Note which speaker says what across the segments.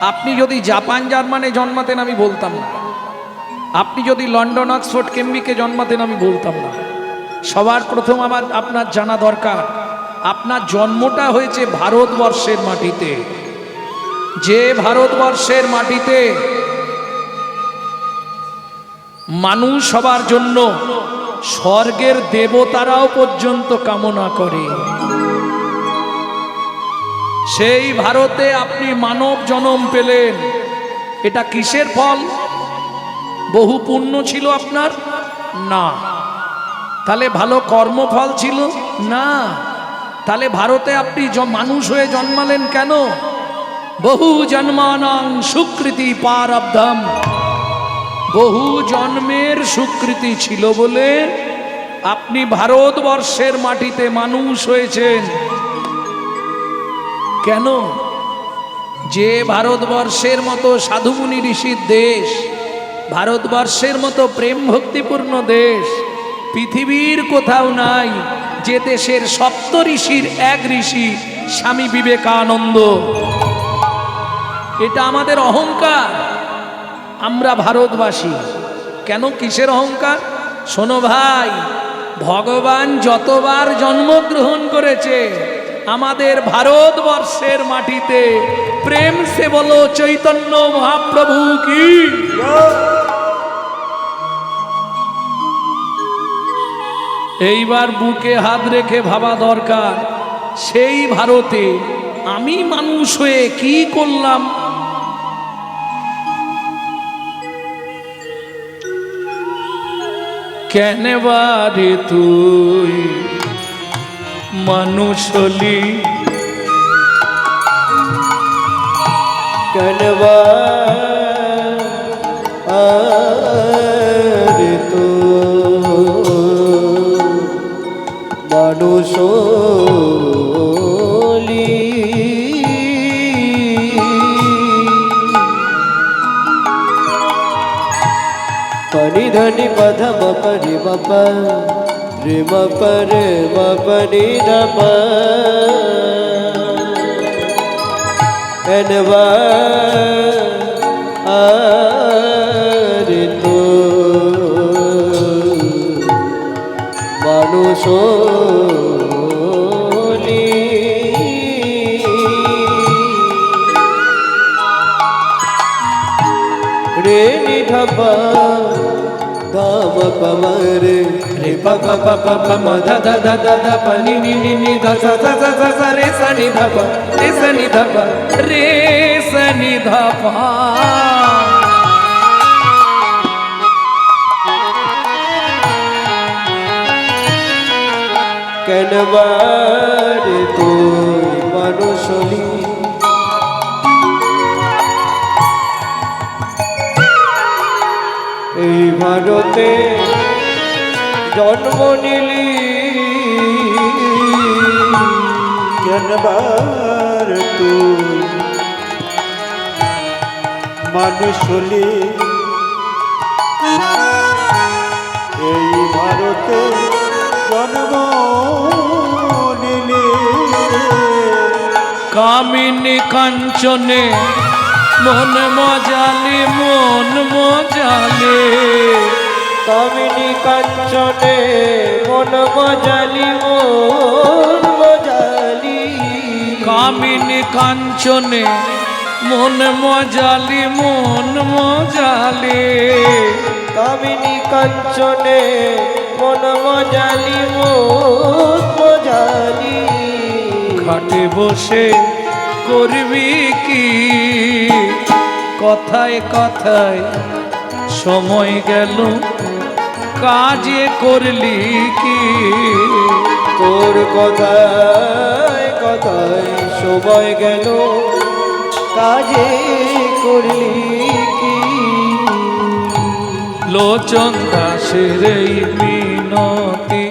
Speaker 1: আপনি যদি জাপান জার্মানে জন্মাতেন আমি বলতাম না। আপনি যদি লন্ডন, অক্সফোর্ড কেম্বিকে জন্মাতেন আমি বলতাম না। সবার প্রথম আমার, আপনার জানা দরকার। আপনার জন্মটা হয়েছে ভারতবর্ষের মাটিতে। যে ভারতবর্ষের মাটিতে মানুষ সবার জন্য স্বর্গের দেবতারাও পর্যন্ত কামনা করে। সেই ভারতে আপনি মানব জনম পেলেন। এটা কিসের ফল? বহু পুণ্য ছিল আপনার? না। তাহলে ভালো কর্মফল ছিল? না। তাহলে ভারতে আপনি মানুষ হয়ে জন্মালেন কেন? বহু জন্মানাং সুকৃতি পার পারব্ধম। বহু জন্মের সুকৃতি ছিল বলে আপনি ভারতবর্ষের মাটিতে মানুষ হয়েছেন। কেন? যে ভারতবর্ষের মতো সাধুমুনি ঋষির দেশ, ভারতবর্ষের মতো প্রেম ভক্তিপূর্ণ দেশ, পৃথিবীর কোথাও নাই যে দেশের সপ্ত ঋষির এক ঋষি স্বামী বিবেকানন্দ। এটা আমাদের অহংকার। আমরা ভারতবাসী। কেন কিসের অহংকার? শোনো ভাই, ভগবান যতবার জন্মগ্রহণ করেছে আমাদের ভারতবর্ষের মাটিতে প্রেম সে বলো চৈতন্য মহাপ্রভু কি? এইবার বুকে হাত রেখে ভাবা দরকার, সেই ভারতে আমি মানুষ হয়ে কি করলাম? কেন বারে তুই মানুষ হলি
Speaker 2: কনবা আরে তো মানুষ পনি ধনি পধ মপরি মপ রে মপ রে মপনি ধপ কনবা আরে তো মানুষ রে নিধপ ধাম পমরে রে প প প প প ম ধ ধ ধ ধ ধ প নি নি নি নি ধ স স স স স রে স নি ধ প রে স নি ধ প
Speaker 1: রে সনি ধপা
Speaker 2: কেনবার তুই মানুষলি এই ভারতে জন্ম নিলি
Speaker 3: কেনবার তুই মানুষ হলি? এই ভারতে জন্ম নিলে
Speaker 1: কামিনী কাঞ্চনে মন মজালে মন মজালে।
Speaker 2: কামিনী কাঞ্চনে মন মজালি মন মজালি।
Speaker 1: কামিনী কাঞ্চনে মন মজালি মন মজালে।
Speaker 2: কামিনী কাঞ্চনে মন মজালি মন মজালি।
Speaker 1: ঘাটে বসে করবি কি? কথায় কথায় সময় গেল কাজে করলি কি?
Speaker 2: তোর কথায় কথায় সময় গেল। কাজে করলি কি?
Speaker 1: লোচন দাসের এই মিনতি।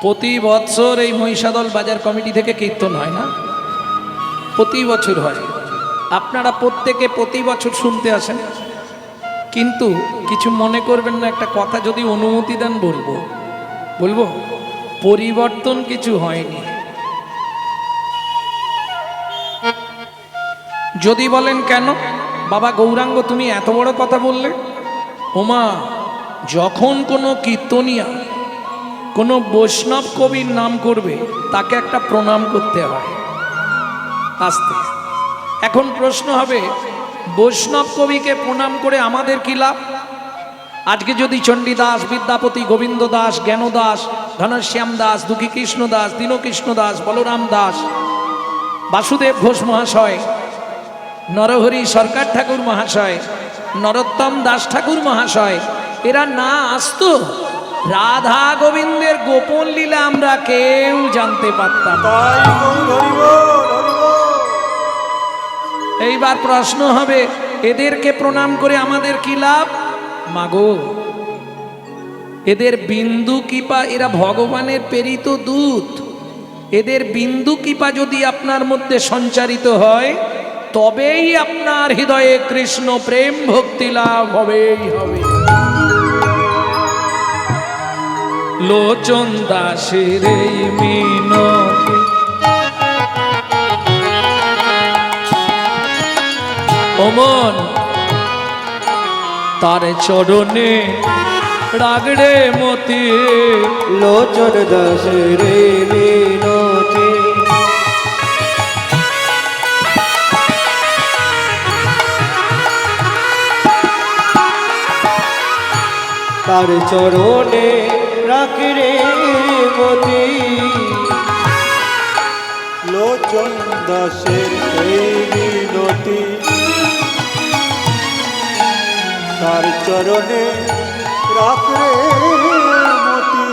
Speaker 1: প্রতি বছর এই মহিষাদল বাজার কমিটি থেকে কীর্তন হয় না? প্রতি বছর হয়। আপনারা প্রত্যেকে প্রতি বছর শুনতে আসেন। কিন্তু কিছু মনে করবেন না, একটা কথা যদি অনুমতি দেন বলব। বলব, পরিবর্তন কিছু হয়নি। যদি বলেন কেন? বাবা গৌরাঙ্গ, তুমি এত বড় কথা বললে? ওমা, যখন কোনো কীর্তনিয়া, কোনো বৈষ্ণব কবির নাম করবে, তাকে একটা প্রণাম করতে হয়। আস্তে। এখন প্রশ্ন হবে, বৈষ্ণব কবিকে প্রণাম করে আমাদের কি লাভ? আজকে যদি চণ্ডীদাস, বিদ্যাপতি গোবিন্দ দাস জ্ঞান দাস ঘনশ্যাম দাস দুঃখী কৃষ্ণ দাস দীনকৃষ্ণ দাস, বলরাম দাস, বাসুদেব ঘোষ মহাশয়, নরহরি সরকার ঠাকুর মহাশয়, নরোত্তম দাস ঠাকুর মহাশয়, এরা না আসতো? রাধা গোবিন্দের গোপন লীলা আমরা কেউ জানতে পারতাম এইবার প্রশ্ন হবে, এদেরকে প্রণাম করে আমাদের কি লাভ? মাগো, এদের বিন্দু কিপা, এরা ভগবানের প্রেরিত দূত। এদের বিন্দু কিপা যদি আপনার মধ্যে সঞ্চারিত হয়, তবেই আপনার হৃদয়ে কৃষ্ণ প্রেম ভক্তি লাভ হবেই হবে। লোচন দাসের মিনতি অমন তার চরণে রাগড়ে মতি।
Speaker 2: লোচন দাস রে তার চরণে রাখি রে মতি।
Speaker 3: লোচন দাসের এই মিনতি। তার চরণে রাখরে মতি।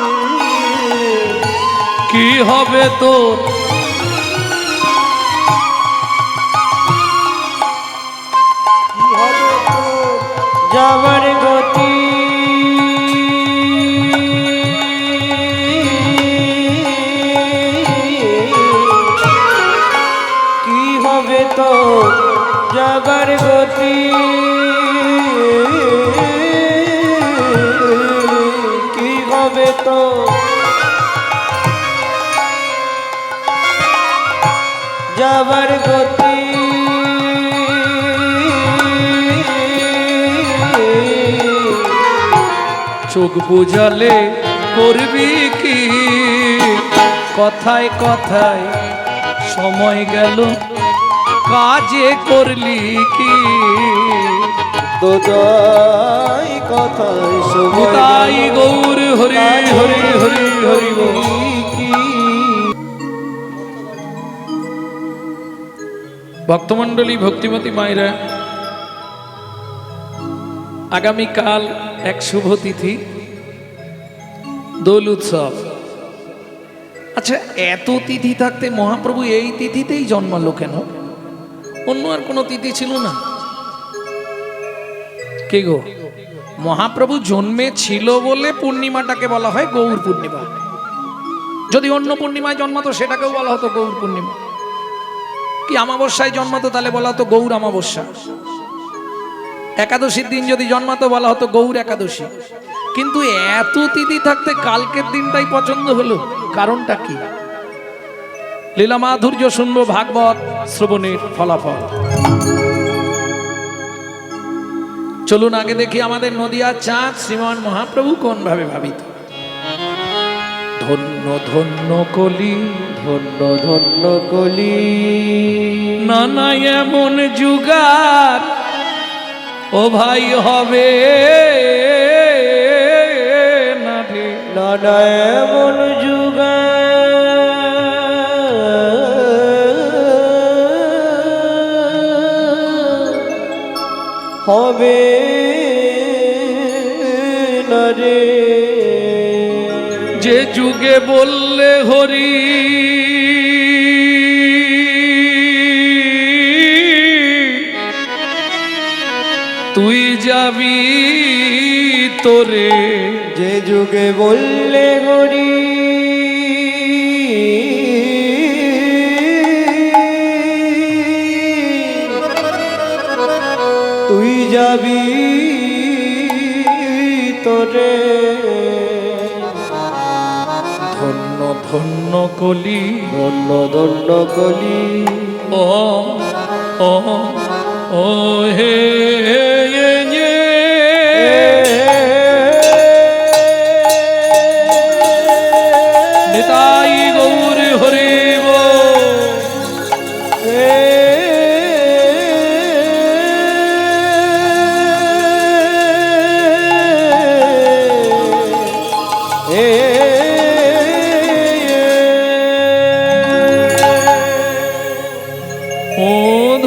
Speaker 1: কি হবে তোর?
Speaker 3: কি হবে তোর?
Speaker 2: যাবার
Speaker 1: চোখ বুঝালে করবি কি কথায় কথায় সময় গেল কাজে করলি কি
Speaker 2: তোদাই কথায় সময়।
Speaker 1: গৌর হরি হরি হরি হরি।
Speaker 2: কি
Speaker 1: ভক্তমণ্ডলী ভক্তিমতী মায়েরা আগামীকাল এক শুভ তিথি দোল উৎসব। আচ্ছা এত তিথি থাকতে মহাপ্রভু এই তিথিতেই জন্মালো কেন? অন্য আর কোনো তিথি ছিল না। কে গো? মহাপ্রভু জন্মে ছিল বলে পূর্ণিমাটাকে বলা হয় গৌর পূর্ণিমা। যদি অন্য পূর্ণিমায় জন্মাতো, সেটাকেও বলা হতো গৌর পূর্ণিমা। কি অমাবস্যায় জন্মাতো, তাহলে বলা হতো গৌর অমাবস্যা। একাদশীর দিন যদি জন্মাতো, বলা হতো গৌর একাদশী। কিন্তু এত তিথি থাকতে কালকের দিনটাই পছন্দ হলো। কারণটা কি? লীলা মাধুর্য শুনব ভাগবত শ্রবণের ফলাফল। চলুন আগে দেখি আমাদের নদিয়ার চাঁদ, শ্রীমান মহাপ্রভু কোন ভাবে ভাবিত? ধন্য ধন্য কলি,
Speaker 2: ধন্য ধন্য কলি।
Speaker 1: নানা এমন যুগার, ও ভাই হবে।
Speaker 2: নানা এমন যুগা। হবে না রে।
Speaker 1: যে যুগে বললে হরি তুই যাবি তোরে
Speaker 2: যে যুগে বললে হরি তুই যাবি তোরে।
Speaker 1: ধন্য ধন্য কলি।
Speaker 2: ধন্য ধন্য কলি।
Speaker 1: ও ও ও হে।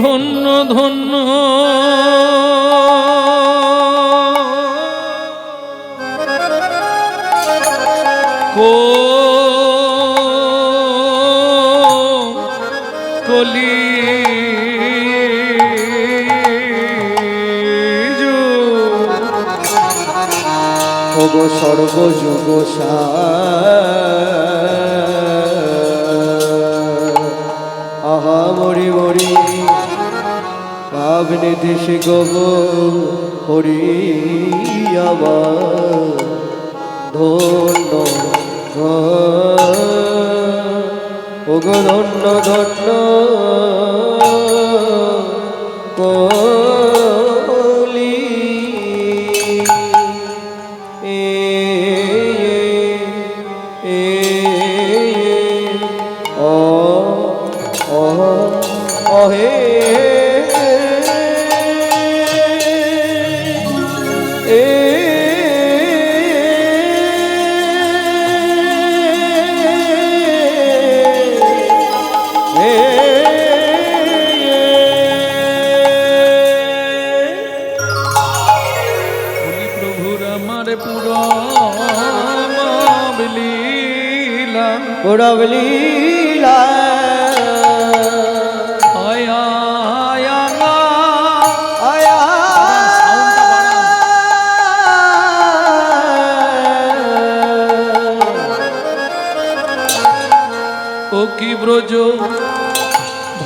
Speaker 1: ধন্য ধন্য। কো
Speaker 2: সর্বযুগ আহা মরি মরি। পাবনে দেশে গব হরি ধন্য ধন্য ধন্য।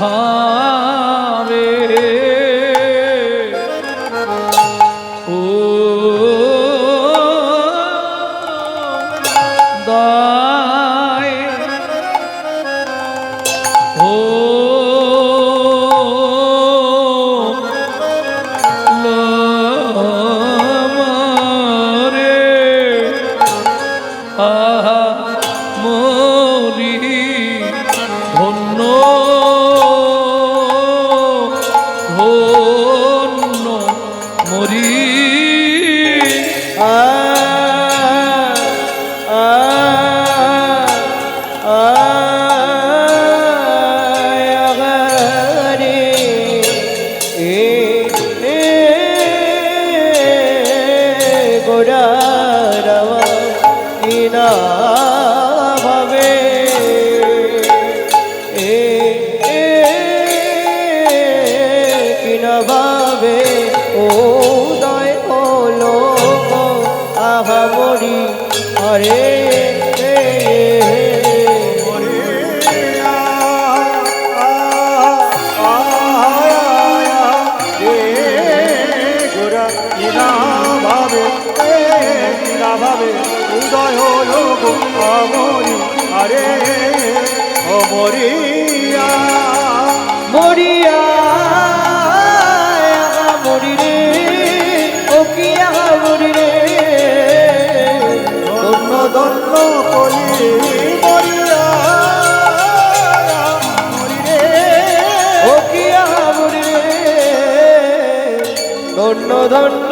Speaker 1: ভাবে
Speaker 2: ভাবে। এ কিনা ভাবে? ও দয় হলো আভা মরি আরে
Speaker 3: আমরি আরে অমরিয়া।
Speaker 2: মরিয়া আহা মরি রে ও কি মরি রে।
Speaker 3: ধন্য ধন্য কলি মরিয়া। মরিরে
Speaker 2: ও কি মরি রে। ধন্য ধন্য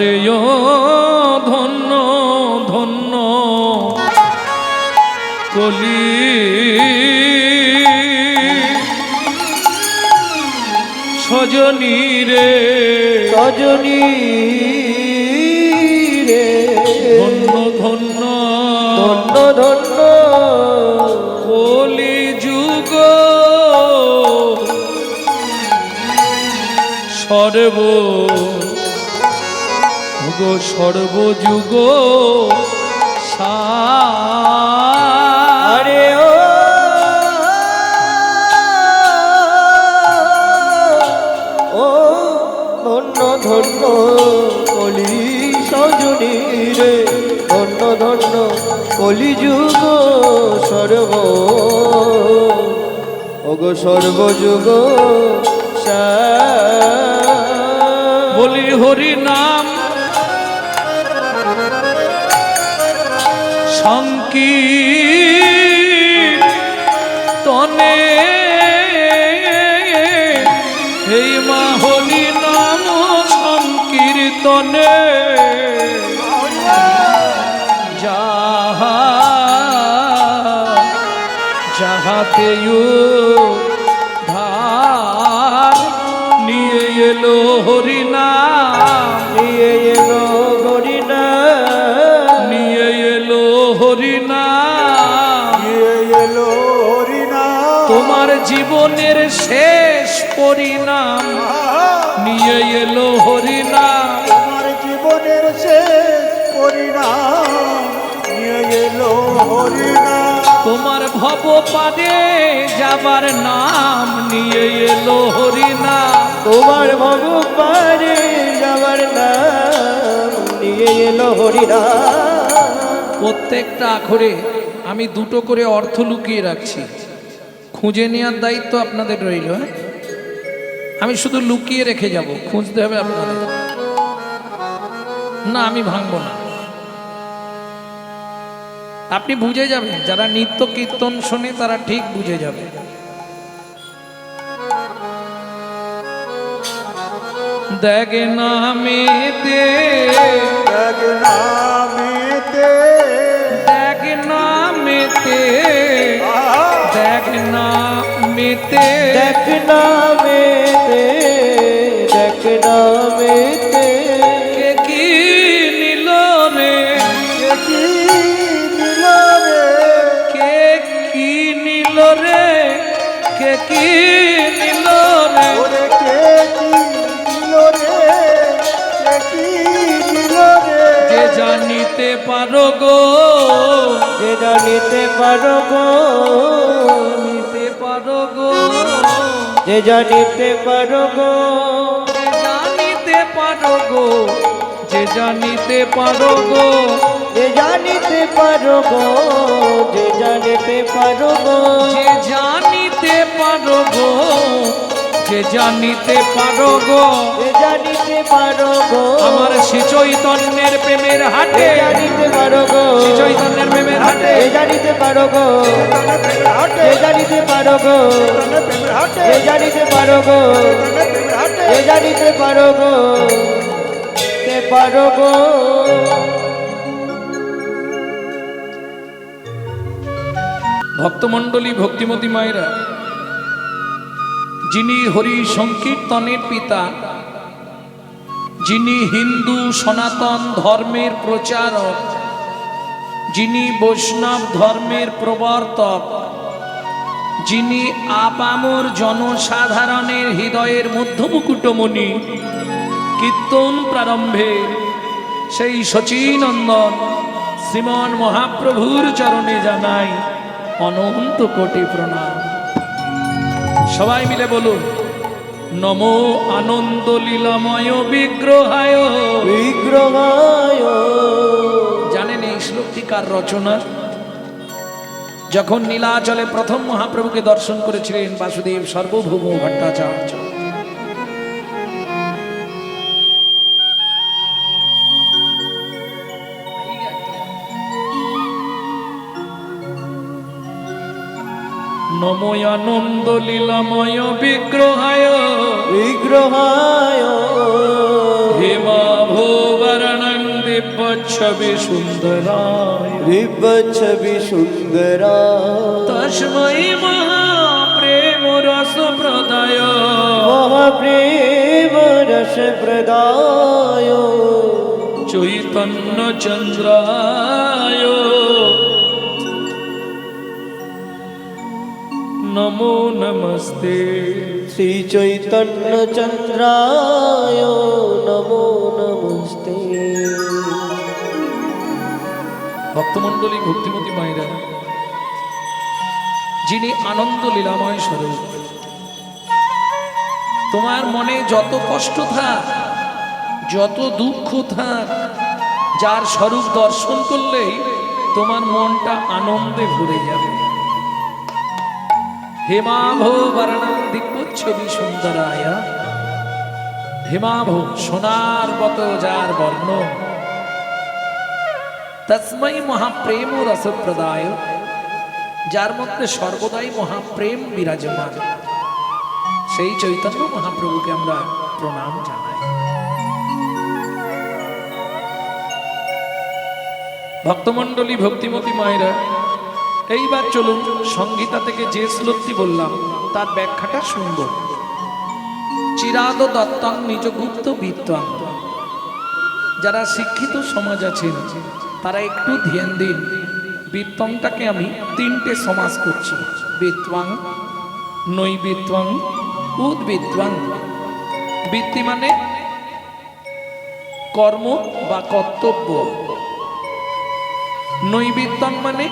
Speaker 1: আরে ও ধন্য ধন্য। কলি। সজনী রে
Speaker 2: রজনী রে
Speaker 1: ধন্য ধন্য।
Speaker 2: ধন্য ধন্য।
Speaker 1: কলি যুগ। সর্ব গো সর্বযুগ সা
Speaker 2: ও। ও ধন্য ধন্য কলি সজনী রে। ধন্য ধন্য কলি যুগ সর্ব। ওগো সর্বযুগ
Speaker 1: বলি হরি নাম সংকীর্তনে এই মা হরি নাম সংকীর্তনে। যাহা যাহাতে ধার জীবনের শেষ পরিণাম নিয়ে এলো হরিনাম।
Speaker 3: তোমার জীবনের শেষ পরিণাম নিয়ে এলো হরিনা
Speaker 1: তোমার ভব পাদে যাবার নাম নিয়ে এলো হরিনাম।
Speaker 2: তোমার ভগবানে যাবার নাম নিয়ে এলো হরিনা
Speaker 1: প্রত্যেকটা আখরে আমি দুটো করে অর্থ লুকিয়ে রাখছি। খুঁজে নেওয়ার দায়িত্ব আপনাদের রইল হ্যাঁ? আমি শুধু লুকিয়ে রেখে যাব, খুঁজতে হবে আপনাদের। না, আমি ভাঙবো না। আপনি বুঝে যাবেন, যারা নিত্য কীর্তন শোনে, তারা ঠিক বুঝে যাবে। দেখ নামেতে
Speaker 3: দেখ নামেতে
Speaker 1: দেখ নামেতে দেখ নামেতে কে কি নিল রে?
Speaker 3: কি রে
Speaker 1: কে কি নিল রে? কে কি নিল রে
Speaker 3: কে কি দিল রে কে কি দিল রে
Speaker 1: যে জানিতে পারো গো।
Speaker 2: যে জানিতে পারো গো।
Speaker 1: নিতে পারো গো।
Speaker 2: যে জানিতে পারো গো।
Speaker 1: যে জানিতে পারো গো যে জানিতে পারো গো।
Speaker 2: যে জানিতে পারো গো যে জানিতে পারো গো।
Speaker 1: যে জানিতে পারো গো যে জানিতে পারো গো
Speaker 2: যে জানিতে পারো গো।
Speaker 1: আমার শ্রী চৈতন্যের প্রেমের হাটে।
Speaker 2: জানিতে পারো গো।
Speaker 1: শ্রী চৈতন্যের প্রেমের হাটে।
Speaker 2: যে জানিতে পারো গো। যে জানিতে পারো গো। যে জানিতে পারো গো। যে জানিতে পারো গো। তে পারো গো।
Speaker 1: ভক্তমণ্ডলী ভক্তিমতী মায়েরা যিনি হরি সংকীর্তনের পিতা, যিনি হিন্দু সনাতন ধর্মের প্রচারক, যিনি বৈষ্ণব ধর্মের প্রবর্তক, যিনি আপামর জনসাধারণের হৃদয়ের মধ্যমুকুটমণি, কীর্তন প্রারম্ভে সেই শচীনন্দন শ্রীমন মহাপ্রভুর চরণে জানাই অনন্ত কোটি প্রণাম। সবাই মিলে বলুন নমো আনন্দ লীলাময় বিগ্রহায়।
Speaker 2: বিগ্রহায়।
Speaker 1: জানেন এই শ্লোকটি কার রচনা যখন নীলাচলে প্রথম মহাপ্রভুকে দর্শন করেছিলেন বাসুদেব সর্বভৌম ভট্টাচার্য নমো আনন্দ লীলাময় বিগ্রহায়।
Speaker 2: বিগ্রহায়।
Speaker 1: হেমা ভোবরণং দিব্য ছবি সুন্দরায়।
Speaker 2: দিব্যছবি সুন্দরা
Speaker 1: তস্মৈ মহাপ্রেম রস প্রদায়
Speaker 2: মহাপ্রেম রস প্রদায়
Speaker 1: চৈতন্য চন্দ্রায়। নমো নমস্তে
Speaker 2: শ্রী চৈতন্য চন্দ্রায় নমো নমস্তে
Speaker 1: ভক্তমণ্ডলী ভক্তিমতী মায়েরা যিনি আনন্দ লীলাময় স্বরূপ তোমার মনে যত কষ্ট থাক যত দুঃখ থাক যার স্বরূপ দর্শন করলেই তোমার মনটা আনন্দে ভরে যাবে হেমাভ বর্ণম দিব্যচ্ছবি সুন্দরায়া। হেমাভ সোনার মত যার বর্ণ। তসময় মহাপ্রেম রসপ্রদায়। যার মধ্যে সর্বদাই মহাপ্রেম বিরাজমান। সেই চৈতন্য মহাপ্রভুকে আমরা প্রণাম জানাই। ভক্তমণ্ডলী, ভক্তিমতী মায়েরা এইবার চলুন সংগীতা থেকে যে শ্লোকটি বললাম, তার ব্যাখ্যাটা সুন্দর চিরাদ দত্তং নিজগুপ্ত বিত্তাং যারা শিক্ষিত সমাজ আছেন, তারা একটু ধ্যান দিন। বিত্তংটাকে আমি তিনটে সমাজ করছি বিত্বাং নৈবিত্বাং উদ্বিত্বাং বৃত্তি মানে কর্ম বা কর্তব্য। নৈবিত্তং মানে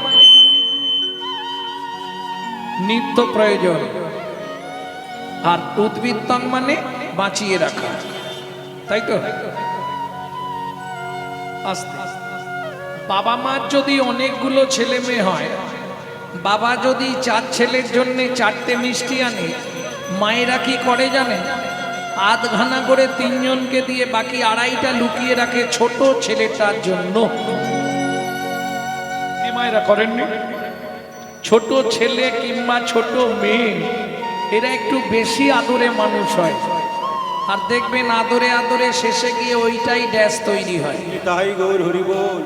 Speaker 1: নিত্য প্রয়োজন। আর উদ্বৃত্তং মানে বাঁচিয়ে রাখা। তাই তো? বাবা মার যদি অনেকগুলো ছেলে মেয়ে হয়, বাবা যদি চার ছেলের জন্য চারটে মিষ্টি আনে, মায়েরা কি করে জানে আধ ঘানা করে তিনজনকে দিয়ে বাকি আড়াইটা লুকিয়ে রাখে ছোট ছেলেটার জন্য। মায়েরা করেননি? ছোট ছেলে কিংবা ছোট মেয়ে এরা একটু বেশি আদরে মানুষ হয়। আর দেখবেন আদরে আদরে শেষে গিয়ে ওইটাই ড্যাশ তৈরি হয়।
Speaker 3: তাই গৌর হরি বল।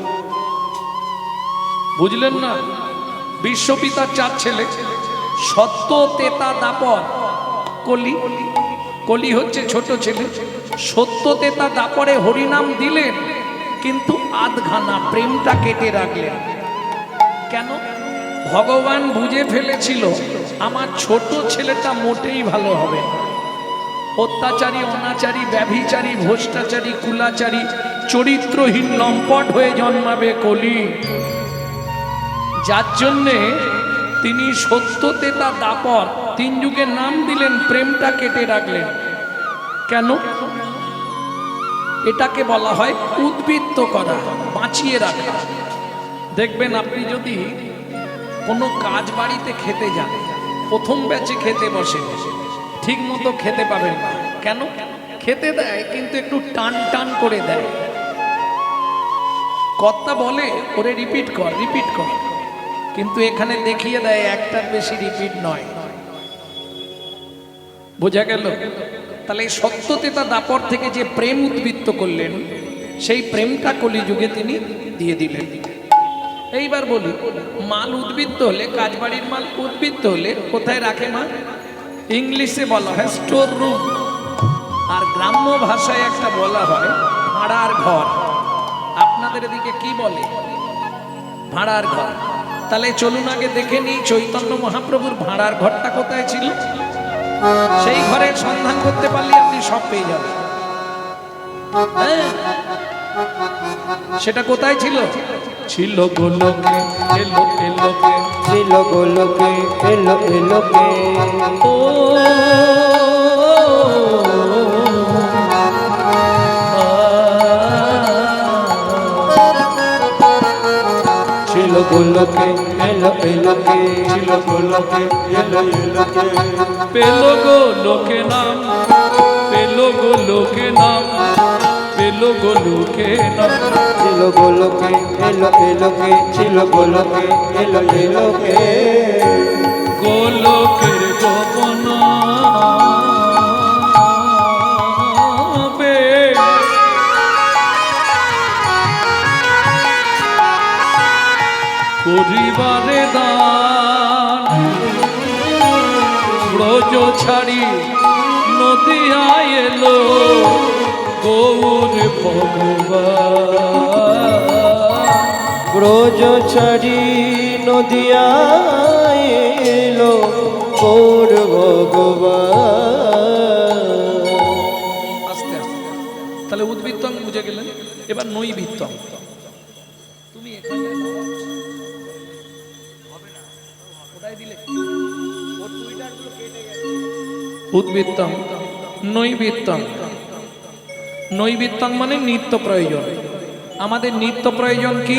Speaker 1: বুঝলেন না? বিশ্বপিতার চার ছেলে সত্য তেতা দাপর। কলি কলি হচ্ছে ছোট ছেলে। সত্য তেতা দাপরে হরিনাম দিলেন কিন্তু আধখানা প্রেমটা কেটে রাখলেন। কেন? ভগবান বুঝে ফেলেছিল, আমার ছোট ছেলেটা মোটেই ভালো হবে অত্যাচারী, অনাচারী, ব্যভিচারী, ভ্রষ্টাচারী, কুলাচারী, চরিত্রহীন, লম্পট হয়ে জন্মাবে কলি। যার জন্যে তিনি সত্যতেতা দাপর, তিন যুগের নাম দিলেন, প্রেমটা কেটে রাখলেন। কেন? এটাকে বলা হয় উদ্বৃত্ত করা, বাঁচিয়ে রাখা। দেখবেন আপনি যদি কোনো কাজ বাড়িতে খেতে যান। প্রথম ব্যাচে খেতে বসে। ঠিক মতো খেতে পাবেন না। কেন? খেতে দেয়, কিন্তু একটু টান টান করে দেয়। কর্তা বলে, ওরে রিপিট কর রিপিট কর। কিন্তু এখানে দেখিয়ে দেয়, একটার বেশি রিপিট নয়। বোঝা গেল? তাহলে এই সত্যতেতা দাপর থেকে যে প্রেম উদ্বৃত্ত করলেন, সেই প্রেমটা কলিযুগে তিনি দিয়ে দিলেন। এইবার বলি, মাল উদ্বৃত্ত হলে, কাজবাড়ির মাল উদ্বৃত্ত হলে কোথায় রাখে মা? ইংলিশে বলা হয় স্টোর রুম। আর গ্রাম্য ভাষায় একটা বলা হয়, ভাড়ার ঘর। আপনাদের এদিকে কি বলে? ভাড়ার ঘর। তাহলে চলুন আগে দেখে নিই চৈতন্য মহাপ্রভুর ভাড়ার ঘরটা কোথায় ছিল। সেই ঘরের সন্ধান করতে পারলে আপনি সব পেয়ে যাবেন। হ্যাঁ? সেটা কোথায় ছিল? ছিল গোলকে এলো এলোকে
Speaker 2: ছিল গোলকে এলো এলোকে
Speaker 1: ও
Speaker 2: ছিল গোলকে এলো এলোকে
Speaker 3: ছিল গোলকে এলো এলোকে
Speaker 1: পেল গো লোকে নাম পেল গো লোকে নাম। পেল গো লোকে
Speaker 2: ছিল গোলকে এলো এলোকে ছিল গোলকে এলো এলোকে
Speaker 1: গোলকের গোপন। করিবারে দান ব্রজ ছাড়ি নদিয়ায় এলো। গৌর ভগবান।
Speaker 2: ব্রজ ছাড়ি নদিয়া এলো গৌর ভগবান।
Speaker 1: আস্তে আস্তে তাহলে উদ্বৃত্তং বুঝে গেলেন এবার নৈবৃত্তং তুমি এখানে ওটাই দিলে। উদ্বৃত্তং নৈবৃত্তং নৈবিত্তং মানে নিত্য প্রয়োজন। আমাদের নিত্য প্রয়োজন কি?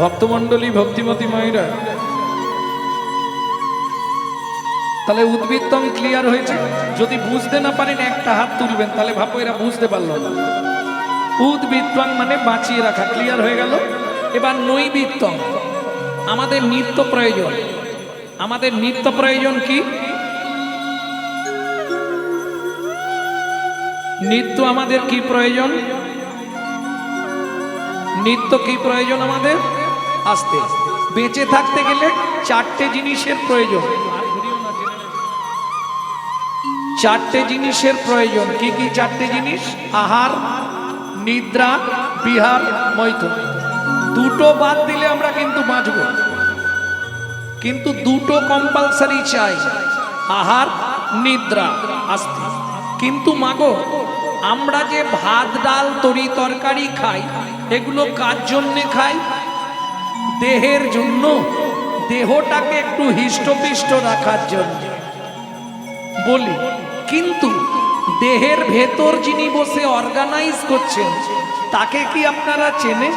Speaker 1: ভক্তমণ্ডলী ভক্তিমতী মায়েরা তাহলে উদ্বৃত্তং ক্লিয়ার হয়েছে। যদি বুঝতে না পারেন, একটা হাত তুলবেন, তাহলে ভাবো এরা বুঝতে পারল না। উদ্বৃত্তং মানে বাঁচিয়ে রাখা ক্লিয়ার হয়ে গেল? এবার নৈবৃত্তং আমাদের নিত্য প্রয়োজন। আমাদের নিত্য প্রয়োজন কি? নিত্য আমাদের কি প্রয়োজন? নিত্য কি প্রয়োজন আমাদের? আসতে। বেঁচে থাকতে গেলে চারটে জিনিসের প্রয়োজন। চারটে জিনিসের প্রয়োজন। কি কি চারটে জিনিস? আহার, নিদ্রা, বিহার, মৈথুন। দুটো বাদ দিলে আমরা কিন্তু বাঁচব। কিন্তু দুটো কম্পালসারি চাই। আহার, নিদ্রা আস্তে কিন্তু মাগো, আমরা যে ভাত, ডাল, তরি, তরকারি খাই, এগুলো কার জন্যে খাই? দেহের জন্য। দেহটাকে একটু হিষ্টপিষ্ট রাখার জন্য। বলি কিন্তু দেহের ভেতর যিনি বসে অর্গানাইজ করছেন, তাকে কি আপনারা চেনে?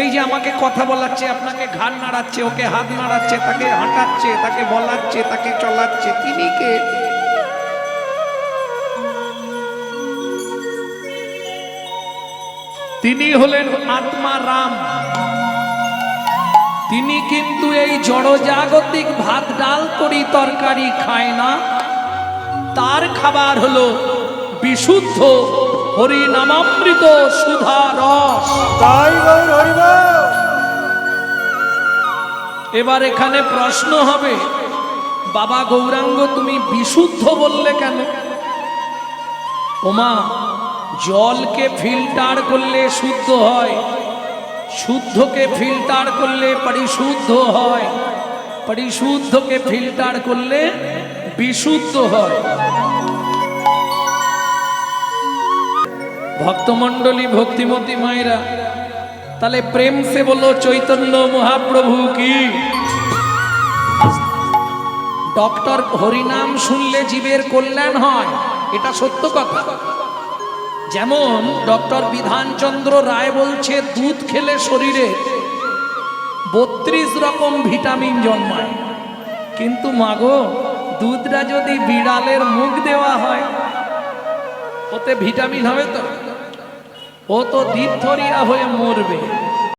Speaker 1: এই যে আমাকে কথা বলাচ্ছে, আপনাকে ঘাড় নাড়াচ্ছে, ওকে হাত নাড়াচ্ছে, তাকে হাঁটাচ্ছে, তাকে বলাচ্ছে, তাকে চলাচ্ছে, তিনি কে? তিনি হলেন আত্মা রাম। তিনি কিন্তু এই জড়জাগতিক ভাত ডাল করি তরকারি খায় না। তার খাবার হলো বিশুদ্ধ হরিনামামৃত সুধা রস।
Speaker 3: তাই
Speaker 1: এবার এখানে প্রশ্ন হবে বাবা গৌরাঙ্গ তুমি বিশুদ্ধ বললে কেন? ওমা জলকে ফিল্টার করলে শুদ্ধ হয় শুদ্ধকে ফিল্টার করলে পরিশুদ্ধ হয় পরিশুদ্ধকে ফিল্টার করলে বিশুদ্ধ হয়। ভক্তমণ্ডলী, ভক্তিমতী মায়েরা তাহলে প্রেম সে বলো, চৈতন্য মহাপ্রভু কি? ডক্টর হরিনাম শুনলে জীবের কল্যাণ হয়, এটা সত্য কথা। যেমন ডক্টর বিধানচন্দ্র রায় বলছে, দুধ খেলে শরীরে বত্রিশ রকম ভিটামিন জন্মায়। কিন্তু মাগো, দুধটা যদি বিড়ালের মুখ দেওয়া হয়, ওতে ভিটামিন হবে তো? ও তো দ্বীপথরিয়া হয়ে মরবে।